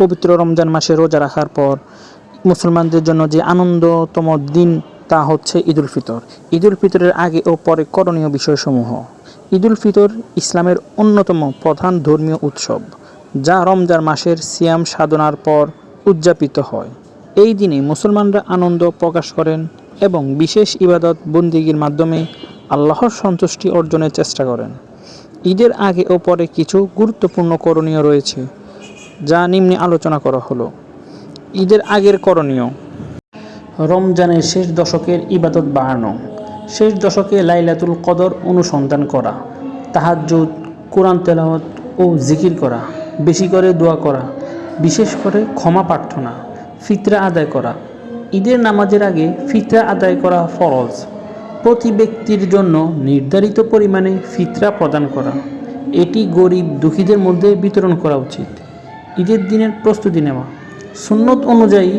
পবিত্র রমজান মাসে রোজা রাখার পর মুসলমানদের জন্য যে আনন্দতম দিন তা হচ্ছে ঈদুল ফিতর। ঈদুল ফিতরের আগে ও পরে করণীয় বিষয়সমূহ। ঈদুল ফিতর ইসলামের অন্যতম প্রধান ধর্মীয় উৎসব, যা রমজান মাসের সিয়াম সাধনার পর উদযাপিত হয়। এই দিনে মুসলমানরা আনন্দ প্রকাশ করেন এবং বিশেষ ইবাদত বন্দিগির মাধ্যমে আল্লাহর সন্তুষ্টি অর্জনের চেষ্টা করেন। ঈদের আগে ও পরে কিছু গুরুত্বপূর্ণ করণীয় রয়েছে। যা নিম্নে আলোচনা করা হলো। ঈদের আগের করণীয়। রমজানের শেষ দশকের ইবাদত বাড়ানো। শেষ দশকে লাইলাতুল কদর অনুসন্ধান করা। তাহাজ্জুদ, কোরআন তেলাওয়াত ও জিকির করা। বেশি করে দোয়া করা। বিশেষ করে ক্ষমা প্রার্থনা, ফিতরা আদায় করা। ঈদের নামাজের আগে ফিতরা আদায় করা ফরজ। প্রতি ব্যক্তির জন্য নির্ধারিত পরিমাণে ফিতরা প্রদান করা। এটি গরিব দুঃখীদের মধ্যে বিতরণ করা উচিত। ঈদের দিনের প্রস্তুতি নেওয়া। সুন্নত অনুযায়ী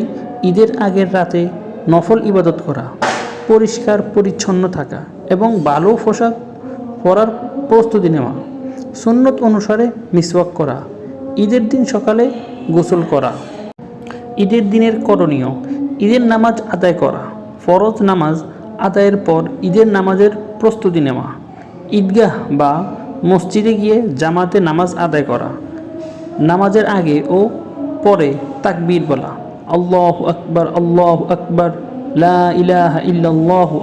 ঈদের আগের রাতে নফল ইবাদত করা, পরিষ্কার পরিচ্ছন্ন থাকা এবং ভালো পোশাক পরার প্রস্তুতি নেওয়া। সুন্নত অনুসারে মিসওয়াক করা, ঈদের দিন সকালে গোসল করা। ঈদের দিনের করণীয়, ঈদের নামাজ আদায় করা, ফরজ নামাজ আদায়ের পর ঈদের নামাজের প্রস্তুতি নেওয়া। ঈদগাহ বা মসজিদে গিয়ে জামাতে নামাজ আদায় করা। নামাজের আগে ও পরে তাকবীর বলা। আল্লাহ আকবর আল্লাহ আকবর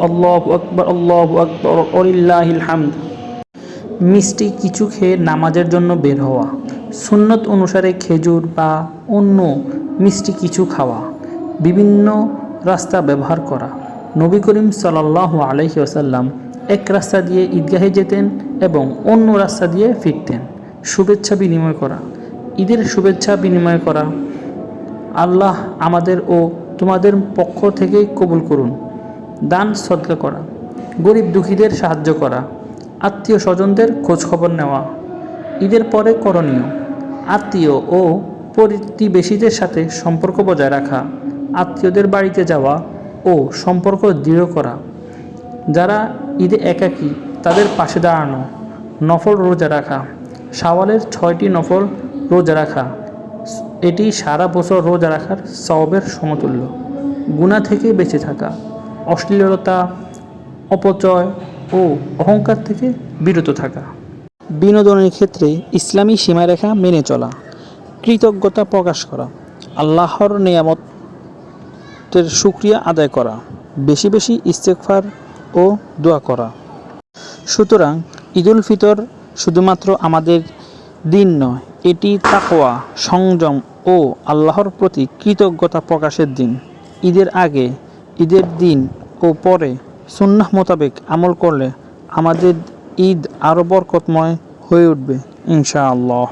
আল্লাহ আকবর আল্লাহ আকবর হামদ। মিষ্টি কিছু খেয়ে নামাজের জন্য বের হওয়া। সুন্নত অনুসারে খেজুর বা অন্য মিষ্টি কিছু খাওয়া। বিভিন্ন রাস্তা ব্যবহার করা। নবী করিম সাল্লাহ আলহি আসাল্লাম এক রাস্তা দিয়ে ঈদগাহে যেতেন এবং অন্য রাস্তা দিয়ে ফিরতেন। শুভেচ্ছা বিনিময় করা। ঈদের শুভেচ্ছা বিনিময় করা। আল্লাহ আমাদের ও তোমাদের পক্ষ থেকে কবুল করুন। দান, সদকা করা। গরিব দুঃখীদের সাহায্য করা। আত্মীয় স্বজনদের খোঁজখবর নেওয়া। ঈদের পরে করণীয়। আত্মীয় ও প্রতিবেশীদের সাথে সম্পর্ক বজায় রাখা। আত্মীয়দের বাড়িতে যাওয়া ও সম্পর্ক দৃঢ় করা। যারা ঈদে একাকী, তাদের পাশে দাঁড়ানো। নফল রোজা রাখা। সাওয়ালের ছয়টি নফল রোজা রাখা। এটি সারা বছর রোজা রাখার সওয়াবের সমতুল্য। গুণা থেকে বেঁচে থাকা, অশ্লীলতা, অপচয় ও অহংকার থেকে বিরত থাকা। বিনোদনের ক্ষেত্রে ইসলামী সীমারেখা মেনে চলা, কৃতজ্ঞতা প্রকাশ করা, আল্লাহর নিয়ামতের সুক্রিয়া আদায় করা, বেশি বেশি ইস্তেকফার ও দোয়া করা। সুতরাং ঈদুল ফিতর শুধুমাত্র আমাদের দিন নয় এটি তাকোয়া সংযম ও আল্লাহর প্রতি কৃতজ্ঞতা প্রকাশের দিন। ঈদের আগে, ঈদের দিন ও পরে সুন্নাহ মোতাবেক আমল করলে আমাদের ঈদ আরও বরকতময় হয়ে উঠবে, ইনশাআল্লাহ।